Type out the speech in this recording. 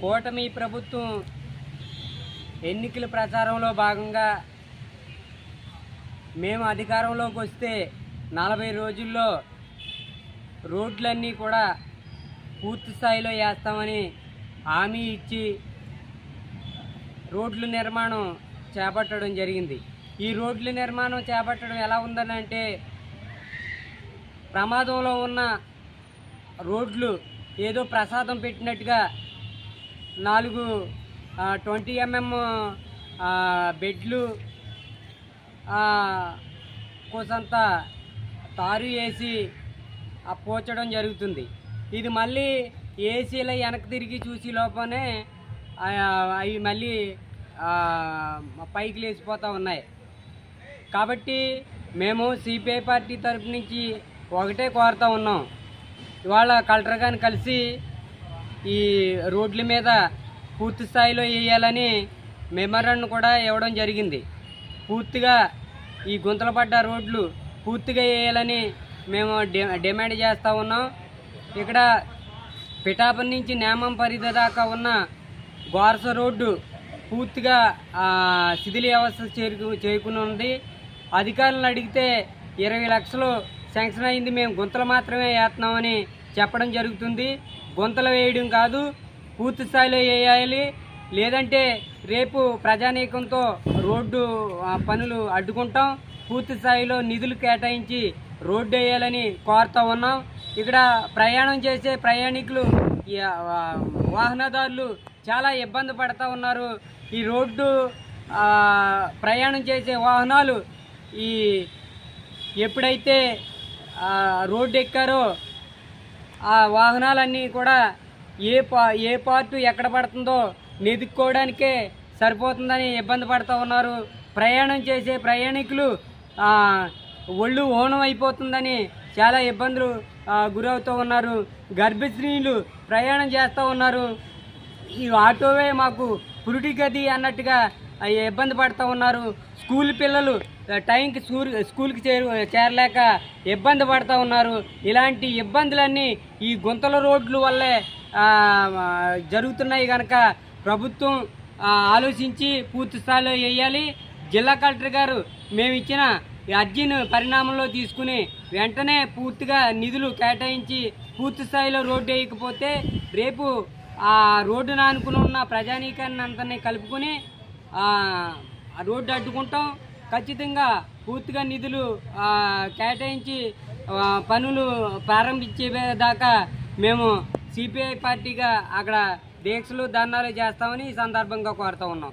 కూటమి ప్రభుత్వం ఎన్నికల ప్రచారంలో భాగంగా మేము అధికారంలోకి వస్తే నలభై రోజుల్లో రోడ్లన్నీ కూడా పూర్తి స్థాయిలో వేస్తామని హామీ ఇచ్చి రోడ్ల నిర్మాణం చేపట్టడం జరిగింది. ఈ రోడ్ల నిర్మాణం చేపట్టడం ఎలా ఉందని అంటే ప్రమాదంలో ఉన్న రోడ్లు ఏదో ప్రసాదం పెట్టినట్టుగా నాలుగు ట్వంటీ ఎంఎం బెడ్లు కోసంత తారు వేసి ఆ పోచడం జరుగుతుంది. ఇది మళ్ళీ ఏసీలో వెనక్కి తిరిగి చూసి లోపనే అవి మళ్ళీ పైకి లేచిపోతూ ఉన్నాయి. కాబట్టి మేము సిపిఐ పార్టీ తరపు నుంచి ఒకటే కోరుతూ ఉన్నాం. ఇవాళ కలెక్టర్ గారిని కలిసి ఈ రోడ్ల మీద పూర్తి స్థాయిలో వేయాలని మెమరాండం కూడా ఇవ్వడం జరిగింది. పూర్తిగా ఈ గుంతలు పడ్డ రోడ్లు పూర్తిగా వేయాలని మేము డి డిమాండ్ చేస్తూ ఉన్నాం. ఇక్కడ పిఠాపురం నుంచి నేమం పరిధి దాకా ఉన్న గోరస రోడ్డు పూర్తిగా శిథిల వ్యవస్థ చేరుకు చేరుకుని ఉంది. అధికారులను అడిగితే ఇరవై లక్షలు శాంక్షన్ అయింది. మేము గుంతలు మాత్రమే వేస్తున్నామని చెప్పడం జరుగుతుంది. గుంతలు వేయడం కాదు పూర్తి స్థాయిలో వేయాలి. లేదంటే రేపు ప్రజానీకంతో రోడ్డు పనులు అడ్డుకుంటాం. పూర్తి స్థాయిలో నిధులు కేటాయించి రోడ్డు వేయాలని కోరుతూ ఉన్నాం. ఇక్కడ ప్రయాణం చేసే ప్రయాణికులు వాహనదారులు చాలా ఇబ్బంది పడుతూ ఉన్నారు. ఈ రోడ్డు ప్రయాణం చేసే వాహనాలు ఈ ఎప్పుడైతే రోడ్డు ఎక్కారో ఆ వాహనాలన్నీ కూడా ఏ పా ఏ పార్టు ఎక్కడ పడుతుందో నెదుక్కోవడానికే సరిపోతుందని ఇబ్బంది పడుతూ ఉన్నారు. ప్రయాణం చేసే ప్రయాణికులు ఒళ్ళు ఓనం అయిపోతుందని చాలా ఇబ్బందులు గురవుతూ ఉన్నారు. గర్భిణీలు ప్రయాణం చేస్తూ ఉన్నారు. ఈ ఆటోవే మాకు పురుటి గది అన్నట్టుగా ఇబ్బంది పడుతూ ఉన్నారు. స్కూల్ పిల్లలు టైంకి స్కూల్ స్కూల్కి చేరు చేరలేక ఇబ్బంది పడుతూ ఉన్నారు. ఇలాంటి ఇబ్బందులన్నీ ఈ గుంతల రోడ్లు వల్లే జరుగుతున్నాయి కనుక ప్రభుత్వం ఆలోచించి పూర్తి స్థాయిలో వేయాలి. జిల్లా కలెక్టర్ గారు మేము ఇచ్చిన అర్జీని పరిణామంలో తీసుకుని వెంటనే పూర్తిగా నిధులు కేటాయించి పూర్తి స్థాయిలో రోడ్డు వేయకపోతే రేపు ఆ రోడ్డును ఆనుకుని ఉన్న ప్రజానీకాన్ని అంతని కలుపుకొని ఆ రోడ్డు అడ్డుకుంటాం. ఖచ్చితంగా పూర్తిగా నిధులు కేటాయించి పనులు ప్రారంభించే దాకా మేము సిపిఐ పార్టీగా అక్కడ దీక్షలు ధర్నాలు చేస్తామని ఈ సందర్భంగా కోరుతా ఉన్నాం.